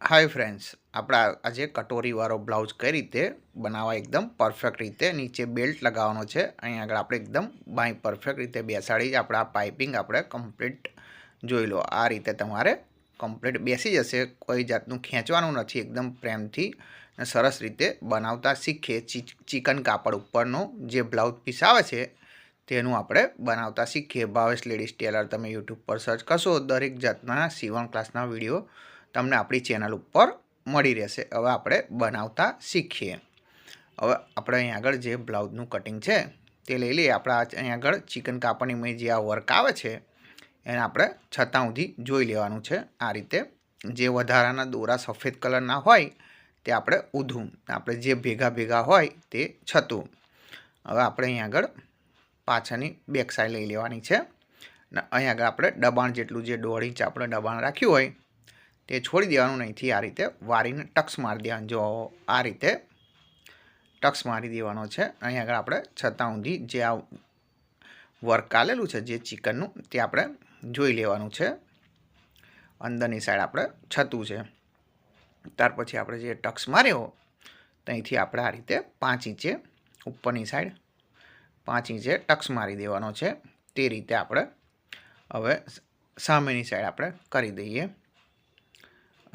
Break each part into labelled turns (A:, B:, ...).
A: Hi friends આપણા આજે કટોરીવાળો blouse કઈ રીતે બનાવવા એકદમ પરફેક્ટ રીતે નીચે બેલ્ટ લગાવવાનો છે. અહીં આગળ આપણે એકદમ બાય પરફેક્ટ રીતે બેસાડી આપણે આ પાઇપિંગ આપણે કમ્પ્લીટ જોઈ લો. આ રીતે તમારે કમ્પ્લીટ બેસી જશે. કોઈ જાતનું ખેંચવાનું નથી. એકદમ પ્રેમથી સરસ રીતે બનાવતા શીખીએ ચિકન કાપડ ઉપરનો જે બ્લાઉઝ પીસ આવે છે, તેનું આપણે બનાવતા શીખીએ. ભાવેશ લેડીઝ ટેલર તમે યુટ્યુબ પર સર્ચ કરશો. દરેક જાતના સીવણ ક્લાસના વીડિયો તમને આપણી ચેનલ ઉપર મળી રહેશે. હવે આપણે બનાવતા શીખીએ. હવે આપણે અહીં આગળ જે બ્લાઉઝનું કટિંગ છે તે લઈ લઈએ. આપણા અહીં આગળ ચિકન કાપડની જે આ વર્ક આવે છે, એને આપણે છતાં સુધી જોઈ લેવાનું છે. આ રીતે જે વધારાના દોરા સફેદ કલરના હોય તે આપણે ઊધું આપણે જે ભેગા ભેગા હોય તે છતું. હવે આપણે અહીં આગળ પાછળની બેક સાઈડ લઈ લેવાની છે. અને અહીં આગળ આપણે દબાણ જેટલું જે દોઢ ઇંચ આપણે દબાણ રાખ્યું હોય તે છોડી દેવાનું નહીંથી આ રીતે વારીને ટક્સ મારી દેવાનું. જો આ રીતે ટક્સ મારી દેવાનો છે, અહીં આગળ આપણે છતાં ઊંધી જે આ વર્ક આલેલું છે, જે ચિકનનું, તે આપણે જોઈ લેવાનું છે. અંદરની સાઈડ આપણે છતું છે. ત્યાર પછી આપણે જે ટક્સ માર્યો, ત્યાંથી આપણે આ રીતે પાંચ ઇંચે ઉપરની સાઈડ પાંચ ઇંચે ટક્સ મારી દેવાનો છે. તે રીતે આપણે હવે સામેની સાઈડ આપણે કરી દઈએ.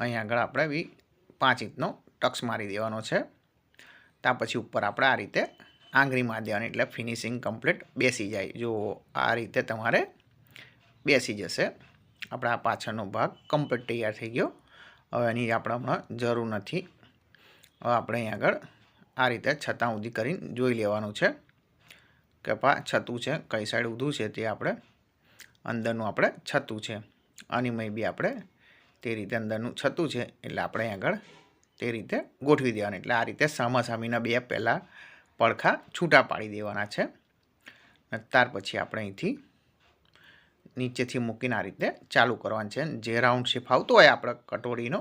A: અહીં આગળ આપણે બી પાંચ ઇંચનો ટક્સ મારી દેવાનો છે. ત્યાં પછી ઉપર આપણે આ રીતે આંગળી મારી દેવાની, એટલે ફિનિશિંગ કમ્પ્લીટ બેસી જાય. જો આ રીતે તમારે બેસી જશે. આપણે આ પાછળનો ભાગ કમ્પ્લીટ તૈયાર થઈ ગયો. હવે એની આપણે હમણાં જરૂર નથી. હવે આપણે અહીં આગળ આ રીતે છતાં ઊંધી કરીને જોઈ લેવાનું છે કે પા છતું છે, કઈ સાઈડ ઊંધું છે તે આપણે અંદરનું આપણે છતું છે. આની મય બી આપણે તે રીતે અંદરનું છતું છે, એટલે આપણે આગળ તે રીતે ગોઠવી દેવાનું. એટલે આ રીતે સામાસામીના બે પહેલાં પડખા છૂટા પાડી દેવાના છે. ત્યાર પછી આપણે અહીંથી નીચેથી મૂકીને આ રીતે ચાલુ કરવાનું છે. જે રાઉન્ડ શેપ આવતો હોય આપણે કટોરીનો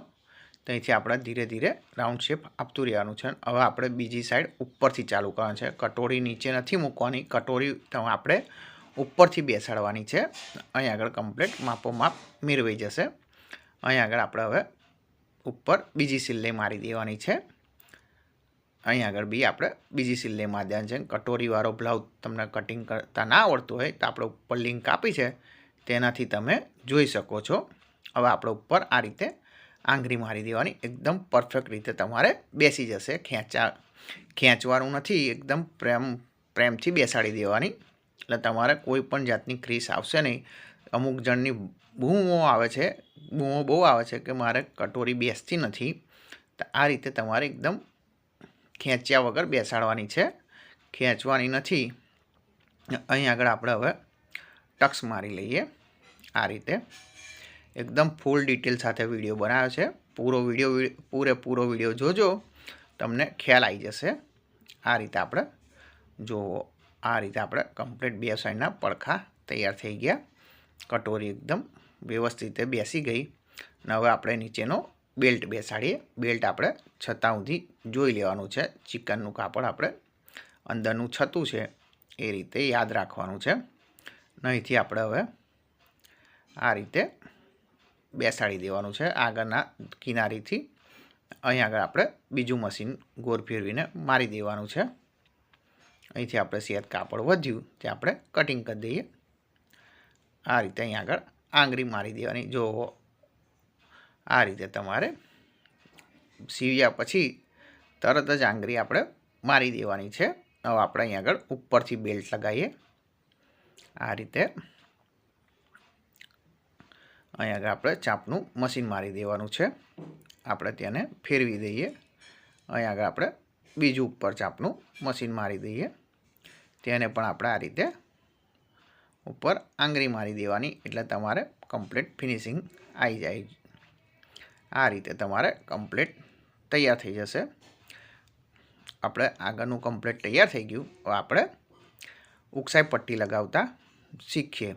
A: ત્યાંથી આપણે ધીરે ધીરે રાઉન્ડ શેપ આપતું રહેવાનું છે. હવે આપણે બીજી સાઈડ ઉપરથી ચાલુ કરવાનું છે. કટોરી નીચે નથી મૂકવાની. કટોરી આપણે ઉપરથી બેસાડવાની છે. અહીં આગળ કમ્પ્લીટ માપો માપ મેળવાઈ જશે. અહીં આગળ આપણે હવે ઉપર બીજી સિલાઈ મારી દેવાની છે. અહીં આગળ બી આપણે બીજી સિલાઈ મારી દેવાની છે. કટોરીવાળો બ્લાઉઝ તમને કટિંગ કરતા ના આવડતું હોય તો આપણે ઉપર લિંક આપી છે. તેનાથી તમે જોઈ શકો છો. હવે આપણે ઉપર આ રીતે આંગળી મારી દેવાની. એકદમ પરફેક્ટ રીતે તમારે બેસી જશે. ખેંચા, ખેંચવાનું નથી. એકદમ પ્રેમ, પ્રેમથી બેસાડી દેવાની. એટલે તમારે કોઈ પણ જાતની ક્રીસ આવશે નહીં. અમુક જણની બૂમો આવે છે બૂમો બહુ આવે છે કે મારે કટોરી બેસતી નથી, તો આ રીતે તમારે એકદમ ખેંચ્યા વગર બેસાડવાની છે. ખેંચવાની નથી. અહીં આગળ આપણે હવે ટક્સ મારી લઈએ. આ રીતે એકદમ ફૂલ ડિટેલ સાથે વીડિયો બનાવ્યો છે. પૂરો વીડિયો પૂરેપૂરો વીડિયો જોજો, તમને ખ્યાલ આવી જશે. આ રીતે આપણે જોવો. આ રીતે આપણે કમ્પ્લીટ બે સાઈડના પડખા તૈયાર થઈ ગયા. કટોરી એકદમ વ્યવસ્થિત બેસી ગઈ. અને હવે આપણે નીચેનો બેલ્ટ બેસાડીએ. બેલ્ટ આપણે છતાં સુધી જોઈ લેવાનું છે. ચિકનનું કાપડ આપણે અંદરનું છતું છે એ રીતે યાદ રાખવાનું છે. અહીંથી આપણે હવે આ રીતે બેસાડી દેવાનું છે આગળના કિનારીથી. અહીં આગળ આપણે બીજું મશીન ગોર ફેરવીને મારી દેવાનું છે. અહીંથી આપણે સેત કાપડ વધ્યું. તે આપણે કટિંગ કરી દઈએ. આ રીતે અહીં આગળ આંગળી મારી દેવાની. જો આ રીતે તમારે સીવ્યા પછી તરત જ આંગળી આપણે મારી દેવાની છે. હવે આપણે અહીં આગળ ઉપરથી બેલ્ટ લગાવીએ. આ રીતે અહીં આગળ આપણે ચાપનું મશીન મારી દેવાનું છે. આપણે તેને ફેરવી દઈએ. અહીં આગળ આપણે બીજું ઉપર ચાપનું મશીન મારી દઈએ. તેને પણ આપણે આ રીતે ઉપર આંગળી મારી દેવાની, એટલે તમારે કમ્પ્લીટ ફિનિશિંગ આવી જાય. આ રીતે તમારે કમ્પ્લીટ તૈયાર થઈ જશે. આપણે આગળનું કમ્પ્લીટ તૈયાર થઈ ગયું. હવે આપણે ઉકસાઈ પટ્ટી લગાવતા શીખીએ.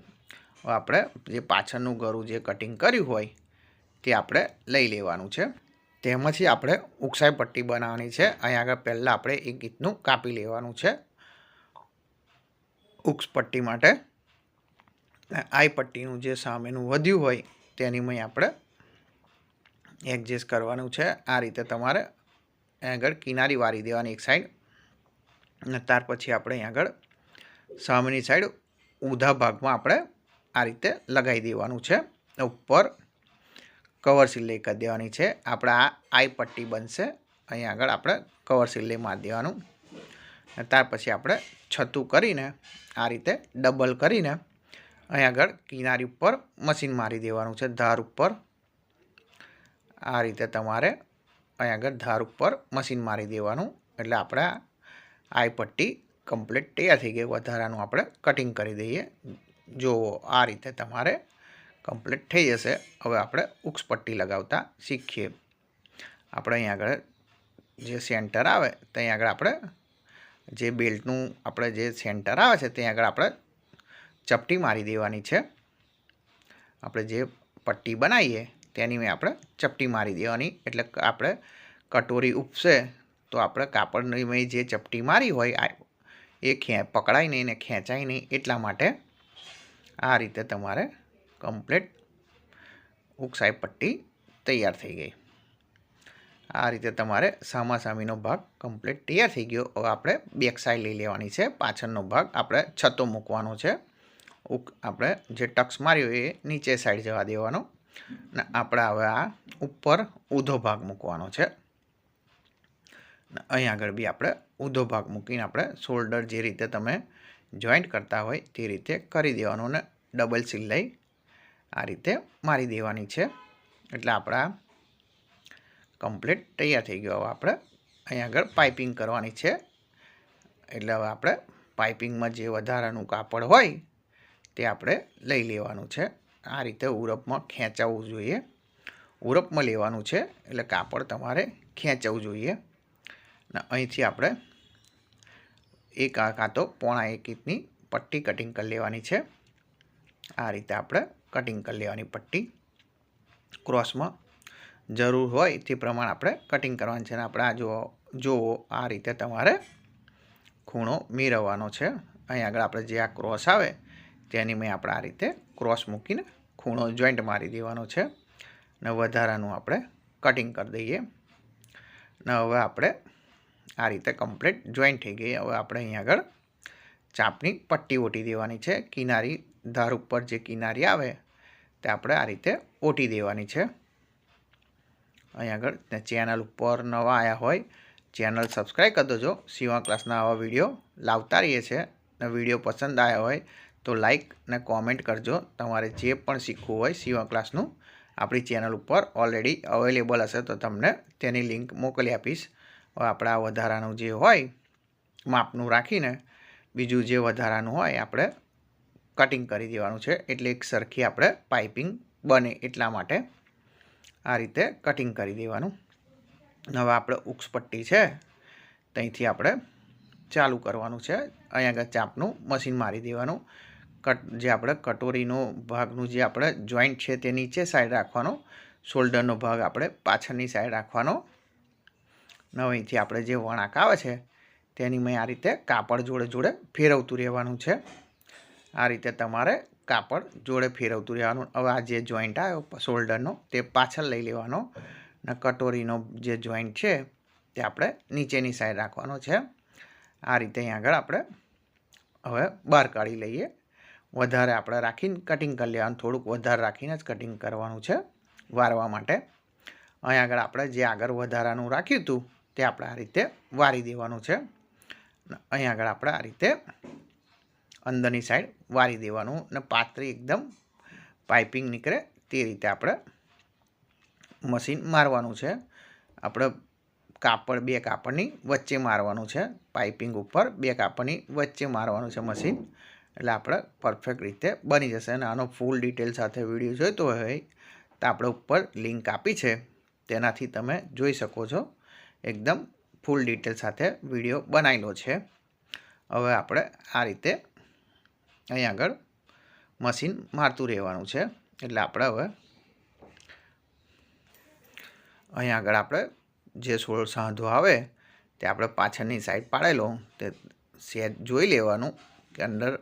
A: હવે આપણે જે પાછળનું ગરું જે કટિંગ કર્યું હોય, તે આપણે લઈ લેવાનું છે. તેમાંથી આપણે ઉકસાઈ પટ્ટી બનાવવાની છે. અહીં આગળ પહેલાં આપણે એક ગીતનું કાપી લેવાનું છે. ઉક્સ પટ્ટી માટે આઈ પટ્ટીનું જે સામેનું વધ્યું હોય તેની મય આપણે એડજસ્ટ કરવાનું છે. આ રીતે તમારે આગળ કિનારી વારી દેવાની એક સાઈડ અને ત્યાર પછી આપણે અહીં આગળ સામેની સાઈડ ઊંધા ભાગમાં આપણે આ રીતે લગાવી દેવાનું છે. ઉપર કવર સિલાઈ કરી દેવાની છે. આપણે આ આઈ પટ્ટી બનશે. અહીં આગળ આપણે કવર સિલાઈ મારી દેવાનું. ત્યાર પછી આપણે છતું કરીને આ રીતે ડબલ કરીને અહીં આગળ કિનારી ઉપર મશીન મારી દેવાનું છે, ધાર ઉપર. આ રીતે તમારે અહીં આગળ ધાર ઉપર મશીન મારી દેવાનું. એટલે આપણે આઈ પટ્ટી કમ્પ્લીટ તૈયાર થઈ ગઈ. વધારાનું આપણે કટિંગ કરી દઈએ. જુઓ, આ રીતે તમારે કમ્પ્લીટ થઈ જશે. હવે આપણે ઉક્સ પટ્ટી લગાવતા શીખીએ. આપણે અહીં આગળ જે સેન્ટર આવે, ત્યાં આગળ આપણે જે બેલ્ટનું આપણે જે સેન્ટર આવે છે, ત્યાં આગળ આપણે ચપટી મારી દેવાની છે. આપણે જે પટ્ટી બનાવીએ તેની મેં આપણે ચપટી મારી દેવાની. એટલે આપણે કટોરી ઉપસે તો આપણે કાપડની મેં જે ચપટી મારી હોય એ ખે, પકડાય નહીં ને ખેંચાય નહીં એટલા માટે આ રીતે તમારે કમ્પ્લેટ ઉકસાઈ પટ્ટી તૈયાર થઈ ગઈ. આ રીતે તમારે સામાસામીનો ભાગ કમ્પ્લીટ તૈયાર થઈ ગયો. હવે આપણે બેક સાઈડ લઈ લેવાની છે. પાછળનો ભાગ આપણે છતો મૂકવાનો છે. આપણે જે ટક્સ માર્યો એ નીચે સાઈડ જવા દેવાનો. ને આપણે હવે આ ઉપર ઊંધો ભાગ મૂકવાનો છે. અહીં આગળ બી આપણે ઊંધો ભાગ મૂકીને આપણે શોલ્ડર જે રીતે તમે જોઈન્ટ કરતા હોય તે રીતે કરી દેવાનું ને ડબલ સિલાઈ આ રીતે મારી દેવાની છે. એટલે આપણા કમ્પ્લીટ તૈયાર થઈ ગયો. હવે આપણે અહીં આગળ પાઇપિંગ કરવાની છે. એટલે હવે આપણે પાઇપિંગમાં જે વધારાનું કાપડ હોય તે આપણે લઈ લેવાનું છે. આ રીતે ઉરપમાં ખેંચાવવું જોઈએ. ઉરપમાં લેવાનું છે, એટલે કાપડ તમારે ખેંચવું જોઈએ. ને અહીંથી આપણે એક કાં તો પોણા એક ઇંચની પટ્ટી કટિંગ કરી લેવાની છે. આ રીતે આપણે કટિંગ કરી લેવાની પટ્ટી. ક્રોસમાં જરૂર હોય તે પ્રમાણે આપણે કટિંગ કરવાની છે અને આપણે આ જો જુઓ, આ રીતે તમારે ખૂણો મેળવવાનો છે. અહીં આગળ આપણે જે આ ક્રોસ આવે તેની મેં આપણે આ રીતે ક્રોસ મૂકીને ખૂણો જોઈન્ટ મારી દેવાનો છે. ને વધારાનું આપણે કટિંગ કરી દઈએ. ને હવે આપણે આ રીતે કમ્પ્લીટ જોઈન્ટ થઈ ગઈ. હવે આપણે અહીં આગળ ચાપની પટ્ટી ઓટી દેવાની છે. કિનારી ધાર ઉપર જે કિનારી આવે, તે આપણે આ રીતે ઓટી દેવાની છે. અહીં આગળ ચેનલ ઉપર નવા આવ્યા હોય ચેનલ સબસ્ક્રાઈબ કરી દેજો. સીવા ક્લાસના આવા વીડિયો લાવતા રહીએ છીએ. ને વીડિયો પસંદ આવ્યા હોય તો લાઈક ને કોમેન્ટ કરજો. તમારે જે પણ શીખવું હોય સીવા ક્લાસનું, આપણી ચેનલ ઉપર ઓલરેડી અવેલેબલ હશે તો તમને તેની લિંક મોકલી આપીશ. આપણા વધારાનું જે હોય, માપનું રાખીને બીજું જે વધારાનું હોય આપણે કટિંગ કરી દેવાનું છે. એટલે એક સરખી આપણે પાઇપિંગ બને એટલા માટે આ રીતે કટિંગ કરી દેવાનું. હવે આપણે ઉક્ષપટ્ટી છે, ત્યાંથી આપણે ચાલુ કરવાનું છે. અહીંયા આગળ ચાપનું મશીન મારી દેવાનું. કટ, જે આપણે કટોરીનો ભાગનું જે આપણે જોઈન્ટ છે તે નીચે સાઈડ રાખવાનો શોલ્ડરનો ભાગ આપણે પાછળની સાઈડ રાખવાનો. નવીથી આપણે જે વણાક આવે છે, તેની મેં આ રીતે કાપડ જોડે જોડે ફેરવતું રહેવાનું છે. આ રીતે તમારે કાપડ જોડે ફેરવતું રહેવાનું. હવે આ જે જોઈન્ટ આવ્યો શોલ્ડરનો તે પાછળ લઈ લેવાનો. ને કટોરીનો જે જોઈન્ટ છે, તે આપણે નીચેની સાઈડ રાખવાનો છે. આ રીતે અહીં આગળ આપણે હવે બહાર કાઢી લઈએ. વધારે આપણે રાખીને કટિંગ કરી લેવાનું. થોડુંક વધારે રાખીને જ કટિંગ કરવાનું છે વારવા માટે. અહીં આગળ આપણે જે આગળ વધારાનું રાખ્યું હતું તે આપણે આ રીતે વારી દેવાનું છે. અહીં આગળ આપણે આ રીતે અંદરની સાઈડ વારી દેવાનું અને પાતળી એકદમ પાઇપિંગ નીકળે તે રીતે આપણે મશીન મારવાનું છે. આપણે કાપડ બે કાપડની વચ્ચે મારવાનું છે. પાઇપિંગ ઉપર બે કાપડની વચ્ચે મારવાનું છે મશીન એટલે આપણે પરફેક્ટ રીતે બની જશે. અને આનો ફૂલ ડિટેલ સાથે વીડિયો જોઈતો હોય તો આપણે ઉપર લિંક આપી છે. તેનાથી તમે જોઈ શકો છો. એકદમ ફૂલ ડિટેલ સાથે વીડિયો બનાવેલો છે. હવે આપણે આ રીતે અહીં આગળ મશીન મારતું રહેવાનું છે. એટલે આપણે હવે અહીં આગળ આપણે જે સોળ સાંધો આવે તે આપણે પાછળની સાઈડ પાડેલો. તે સેજ જોઈ લેવાનું કે અંદર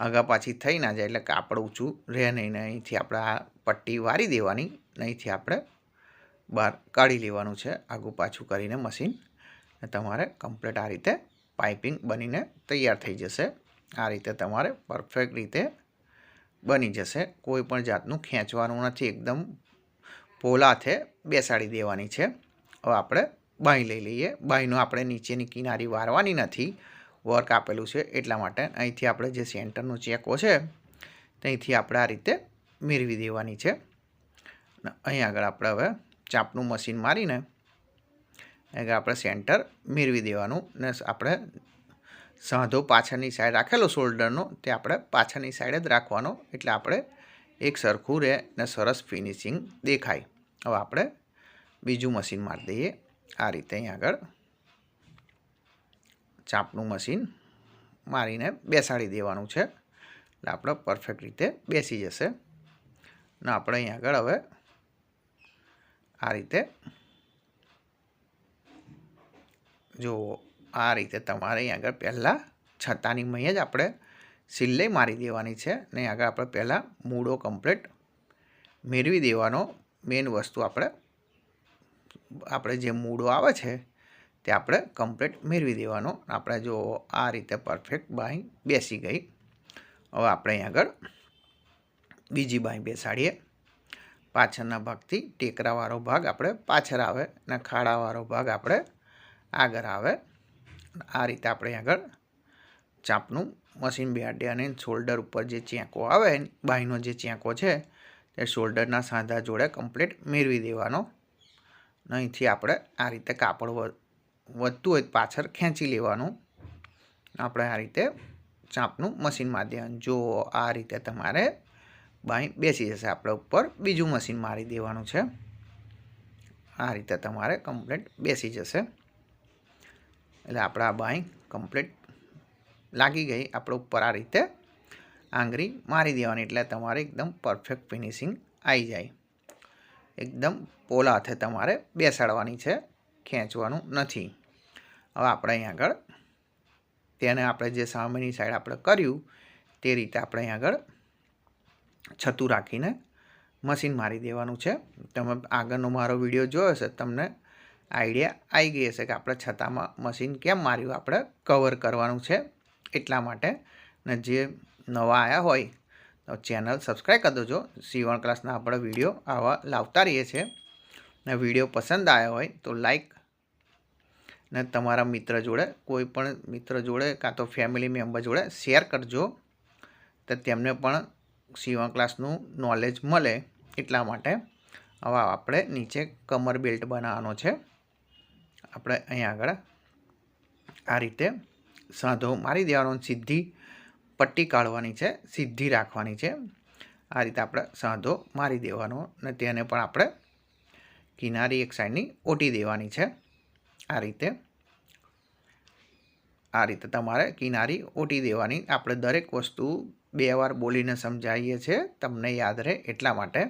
A: આગા પાછી થઈ ના જાય એટલે કાપડ ઊંચું રહે નહીં અહીંથી આપણે આ પટ્ટી વારી દેવાની અહીંથી આપણે બહાર કાઢી લેવાનું છે. આગું પાછું કરીને મશીન તમારે કમ્પ્લીટ આ રીતે પાઇપિંગ બનીને તૈયાર થઈ જશે. આ રીતે તમારે પરફેક્ટ રીતે બની જશે. કોઈ પણ જાતનું ખેંચવાનું નથી. એકદમ પોલાથે બેસાડી દેવાની છે. હવે આપણે બાંય લઈ લઈએ. બાંયનો આપણે નીચેની કિનારી વારવાની નથી. વર્ક આપેલું છે એટલા માટે અહીંથી આપણે જે સેન્ટરનો ચેકો છે, ત્યાંથી આપણે આ રીતે મેળવી દેવાની છે. અહીં આગળ આપણે હવે ચાપનું મશીન મારીને આગળ આપણે સેન્ટર મેળવી દેવાનું ને આપણે સાંધો પાછળની સાઈડ રાખેલો શોલ્ડરનો તે આપણે પાછળની સાઈડ જ રાખવાનો. એટલે આપણે એક સરખું રહે ને સરસ ફિનિશિંગ દેખાય. હવે આપણે બીજું મશીન મારી દઈએ. આ રીતે અહીં આગળ ચાપનું મશીન મારીને બેસાડી દેવાનું છે. એટલે આપણે પરફેક્ટ રીતે બેસી જશે. ને આપણે અહીં આગળ હવે આ રીતે જો આ રીતે તમારે અહીં આગળ પહેલાં છતાની મહી જ આપણે સિલાઈ મારી દેવાની છે. ને આગળ આપણે પહેલાં મૂળો કમ્પ્લીટ મેળવી દેવાનો મેઇન વસ્તુ આપણે આપણે જે મૂળો આવે છે તે આપણે કમ્પ્લીટ મેળવી દેવાનો. આપણે જો આ રીતે પરફેક્ટ બાઈ બેસી ગઈ. હવે આપણે અહીં આગળ બીજી બાઈ બેસાડીએ. પાછળના ભાગથી ટેકરાવાળો ભાગ આપણે પાછળ આવે અને ખાડાવાળો ભાગ આપણે આગળ આવે. આ રીતે આપણે આગળ ચાપનું મશીન બેહાડીએ અને શોલ્ડર ઉપર જે ચેંકો આવે બાઈનો જે ચેંકો છે, તે શોલ્ડરના સાંધા જોડે કમ્પ્લીટ મેળવી દેવાનો. અહીંથી આપણે આ રીતે કાપડ વધતું હોય પાછળ ખેંચી લેવાનું. આપણે આ રીતે ચાંપનું મશીન માધ્યમ જો આ રીતે તમારે બાઈ બેસી જશે આપણે ઉપર, બીજું મશીન મારી દેવાનું છે. આ રીતે તમારે કમ્પ્લેટ બેસી જશે. એટલે આપણે આ બાઈ કમ્પ્લેટ લાગી ગઈ. આપણે ઉપર આ રીતે આંગળી મારી દેવાની. એટલે તમારે એકદમ પરફેક્ટ ફિનિશિંગ આવી જાય. એકદમ પોલા હાથે તમારે બેસાડવાની છે. ખેંચવાનું નથી. હવે આપણે અહીં આગળ તેને આપણે જે સામેની સાઈડ આપણે કર્યું, તે રીતે આપણે અહીં આગળ છતું રાખીને મશીન મારી દેવાનું છે. તમે આગળનો મારો વીડિયો જોયો હશે, તમને આઈડિયા આવી ગઈ હશે કે આપણે છતાંમાં મશીન કેમ માર્યું? આપણે કવર કરવાનું છે. એટલા માટે ને જે નવા આવ્યા હોય, તો ચેનલ સબસ્ક્રાઈબ કરી દેજો. સીવણ ક્લાસના આપણે વીડિયો આવા લાવતા રહીએ છીએ. ને વીડિયો પસંદ આવ્યો હોય, તો લાઈક ને તમારા મિત્ર જોડે, કોઈ પણ મિત્ર જોડે કાં તો ફેમિલી મેમ્બર જોડે શેર કરજો, તો તેમને પણ સીવણ ક્લાસનું નોલેજ મળે. એટલા માટે હવે આપણે નીચે કમર બેલ્ટ બનાવવાનો છે. આપણે અહીં આગળ આ રીતે સાંધો મારી દેવાનો, સીધી પટ્ટી કાઢવાની છે, સીધી રાખવાની છે. આ રીતે આપણે સાંધો મારી દેવાનો અને તેને પણ આપણે કિનારી એક સાઈડની ઓટી દેવાની છે. આ રીતે આ રીતે તમારે કિનારી ઓટી દેવાની. આપણે દરેક વસ્તુ બે વાર બોલીને સમજાવીએ છીએ. તમને યાદ રહે એટલા માટે.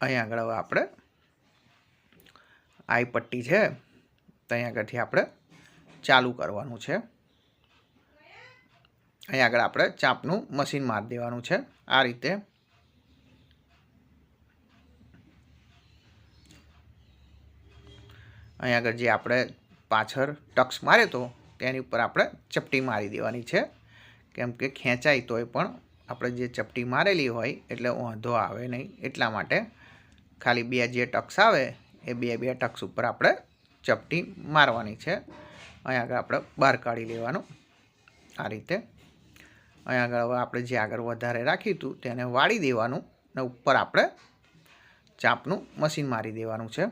A: અહીં આગળ હવે આપણે, આઈ પટ્ટી છે. ત્યાં આગળથી આપણે ચાલુ કરવાનું છે. અહીં આગળ આપણે ચાપનું મશીન મારી દેવાનું છે. આ રીતે અહીં આગળ જે આપણે પાછળ ટક્સ માર્યો તો, તેની ઉપર આપણે ચપટી મારી દેવાની છે. કેમ કે ખેંચાય તોય પણ આપણે જે ચપટી મારેલી હોય, એટલે વાંધો આવે નહીં. એટલા માટે ખાલી બે જે ટક્સ આવે, એ બે બે ટક્સ ઉપર આપણે ચપટી મારવાની છે. અહીં આગળ આપણે બહાર કાઢી લેવાનું આ રીતે. અહીં આગળ હવે આપણે જે આગળ વધારે રાખ્યું હતું, તેને વાળી દેવાનું ને ઉપર આપણે ચાપનું મશીન મારી દેવાનું છે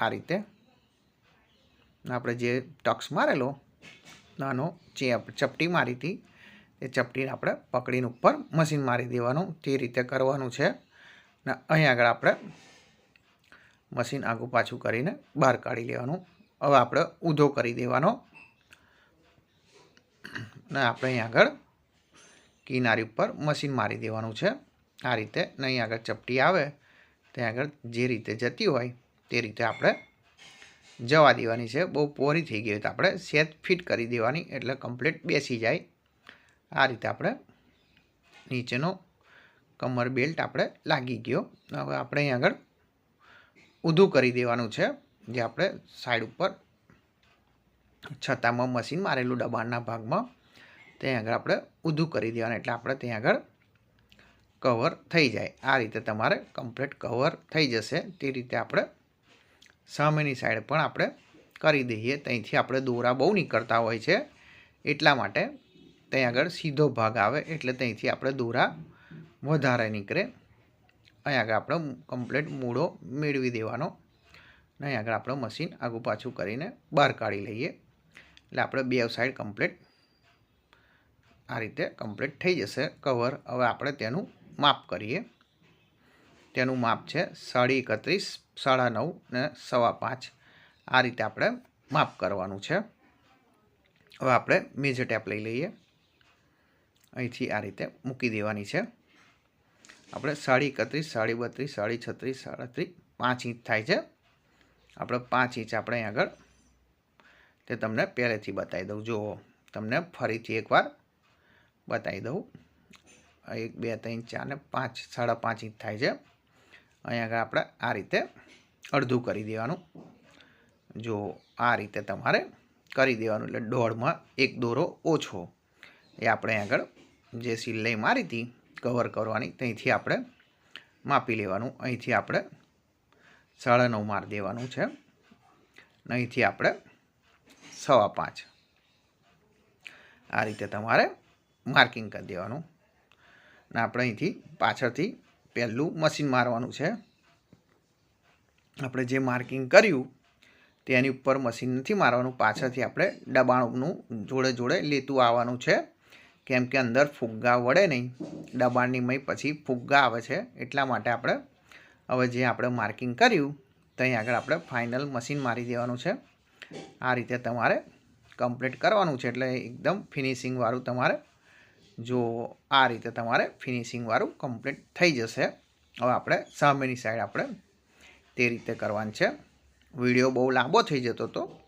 A: આ રીતે. આપણે જે ટક્સ મારેલો, નાનો જે ચપટી મારી હતી, એ ચપટીને આપણે પકડીને ઉપર મશીન મારી દેવાનું, તે રીતે કરવાનું છે. ને અહીં આગળ આપણે મશીન આગું પાછું કરીને બહાર કાઢી લેવાનું. હવે આપણે ઊંધો કરી દેવાનો. ને આપણે અહીં આગળ કિનારી ઉપર મશીન મારી દેવાનું છે. આ રીતે ને અહીં આગળ ચપટી આવે, ત્યાં આગળ જે રીતે જતી હોય, તે રીતે આપણે જવા દેવાની છે. બહુ પોરી થઈ ગઈ તો આપણે સેજ ફિટ કરી દેવાની, એટલે કમ્પ્લીટ બેસી જાય. આ રીતે આપણે નીચેનો કમર બેલ્ટ આપણે લાગી ગયો. હવે આપણે અહીં આગળ ઊંધું કરી દેવાનું છે, જે આપણે સાઈડ ઉપર છતાંમાં મશીન મારેલું દબાણના ભાગમાં. ત્યાં આગળ આપણે ઊંધું કરી દેવાનું, એટલે આપણે ત્યાં આગળ કવર થઈ જાય. આ રીતે તમારે કમ્પ્લીટ કવર થઈ જશે. તે રીતે આપણે સામેની સાઈડ પણ આપણે કરી દઈએ. ત્યાંથી આપણે દોરા બહુ નીકળતા હોય છે. એટલા માટે ત્યાં આગળ સીધો ભાગ આવે એટલે ત્યાંથી આપણે દોરા વધારે નીકળે. અહીં આગળ આપણે કમ્પ્લીટ મૂળો મેળવી દેવાનો. અને અહીં આગળ આપણે મશીન આગું પાછું કરીને બહાર કાઢી લઈએ. એટલે આપણે બે સાઈડ કમ્પ્લીટ આ રીતે કમ્પ્લીટ થઈ જશે. કવર. હવે આપણે તેનું માપ કરીએ. તેનું માપ છે સાડી એકત્રીસ, સાડા નવ ને સવા પાંચ. આ રીતે આપણે માપ કરવાનું છે. હવે આપણે મેજર ટેપ લઈ લઈએ. અહીંથી આ રીતે મૂકી દેવાની છે. આપણે સાડી એકત્રીસ, સાડી બત્રીસ, સાડી છત્રીસ સાડત્રીસ પાંચ ઇંચ થાય છે. આપણે પાંચ ઇંચ આપણે અહીં આગળ તે તમને પહેલેથી બતાવી દઉં. જુઓ, તમને ફરીથી એકવાર બતાવી દઉં. એક, બે, ત્રણ, ચાર ને પાંચ, સાડા પાંચ ઇંચ થાય છે. અહીં આગળ આપણે આ રીતે અડધું કરી દેવાનું. જો આ રીતે તમારે કરી દેવાનું એટલે દોઢમાં એક દોરો ઓછો. એ આપણે આગળ જે સિલાઈ મારી હતી કવર કરવાની ત્યાંથી આપણે માપી લેવાનું. અહીંથી આપણે સાડા નવ માર દેવાનું છે. અહીંથી આપણે સવા પાંચ. આ રીતે તમારે માર્કિંગ કરી દેવાનું. ને આપણે અહીંથી પાછળથી પહેલું મશીન મારવાનું છે. આપણે જે માર્કિંગ કર્યું, તેની ઉપર મશીન નથી મારવાનું. પાછળથી આપણે દબાણનું જોડે જોડે લેતું આવવાનું છે. કેમ કે અંદર ફુગ્ગા વળે નહીં. દબાણની મય પછી ફુગ્ગા આવે છે. એટલા માટે આપણે હવે જે આપણે માર્કિંગ કર્યું ત્યાં આગળ આપણે ફાઇનલ મશીન મારી દેવાનું છે. આ રીતે તમારે કમ્પ્લીટ કરવાનું છે. એટલે એકદમ ફિનિશિંગવાળું તમારે જો આ રીતે તમારે ફિનિશિંગવાળું કમ્પ્લીટ થઈ જશે. હવે આપણે સામેની સાઈડ આપણે તે રીતે કરવાનું છે. વીડિયો બહુ લાંબો થઈ જતો હતો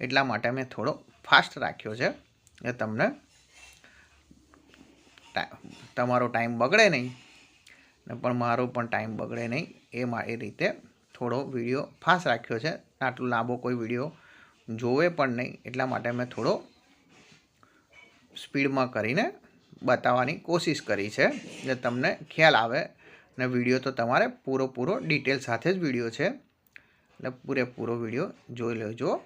A: એટલા માટે મેં થોડો ફાસ્ટ રાખ્યો છે. એ તમને તમારો ટાઈમ બગડે નહીં. ને પણ મારો પણ ટાઈમ બગડે નહીં. એ એ રીતે થોડો વીડિયો ફાસ્ટ રાખ્યો છે. આટલો લાંબો કોઈ વીડિયો જોવે પણ નહીં. એટલા માટે મેં થોડો સ્પીડમાં કરીને બતાવવાની કોશિશ કરી છે. જે તમને ખ્યાલ આવે ને વીડિયો તો તમારે પૂરો ડિટેલ સાથે જ વીડિયો છે. એટલે પૂરેપૂરો વીડિયો જોઈ લેજો.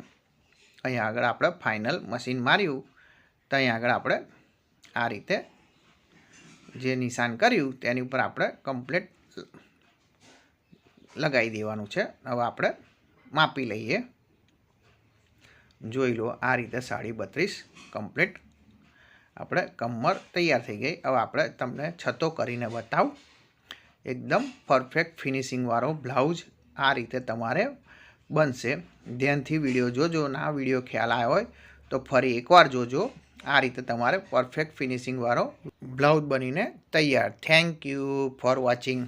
A: અહીં આગળ આપણે ફાઇનલ મશીન માર્યું. તો અહીં આગળ આપણે આ રીતે જે નિશાન કર્યું તેની ઉપર આપણે કમ્પ્લેટ લગાવી દેવાનું છે. હવે આપણે માપી લઈએ. જોઈ લો આ રીતે સાડી બત્રીસ કમ્પ્લીટ આપણે કમર તૈયાર થઈ ગઈ. હવે આપણે તમને છતો કરીને બતાવું. એકદમ પરફેક્ટ ફિનિશિંગવાળો બ્લાઉઝ આ રીતે તમારે બનશે. ધ્યાનથી વીડિયો જોજો ના વીડિયો ખ્યાલ આવ્યો હોય તો ફરી એકવાર જોજો. આ રીતે તમારે પરફેક્ટ ફિનિશિંગવાળો બ્લાઉઝ બનીને તૈયાર. Thank you for watching